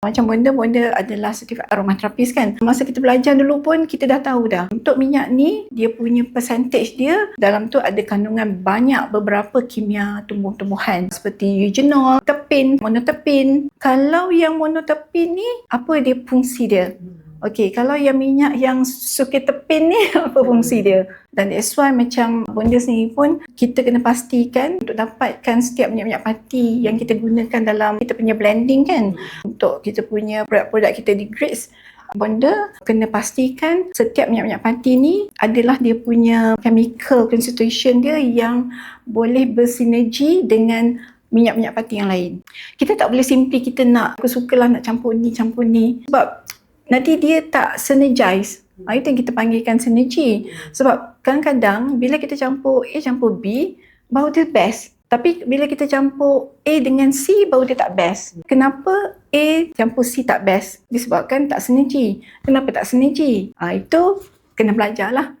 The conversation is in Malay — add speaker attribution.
Speaker 1: Macam bonda-bonda adalah certified aromaterapist kan. Masa kita belajar dulu pun kita dah tahu dah. Untuk minyak ni, dia punya percentage dia dalam tu ada kandungan banyak beberapa kimia tumbuh-tumbuhan seperti eugenol, terpin, monoterpin. Kalau yang monoterpin ni, apa dia fungsi dia? Okey, kalau yang minyak yang suka tepin ni apa fungsi dia? Dan that's why macam bonda sendiri pun kita kena pastikan untuk dapatkan setiap minyak-minyak pati yang kita gunakan dalam kita punya blending kan untuk kita punya produk-produk kita di grades Bonda kena pastikan setiap minyak-minyak pati ni adalah dia punya chemical constitution dia yang boleh bersinergi dengan minyak-minyak pati yang lain. Kita tak boleh simply kita nak, aku sukalah nak campur ni, campur ni. Sebab nanti dia tak synergize. Ha, itu yang kita panggilkan sinergi. Sebab kadang-kadang bila kita campur A campur B, baru dia best. Tapi bila kita campur A dengan C, baru dia tak best. Kenapa A campur C tak best? Disebabkan tak sinergi. Kenapa tak sinergi? Ha, itu kena belajar lah.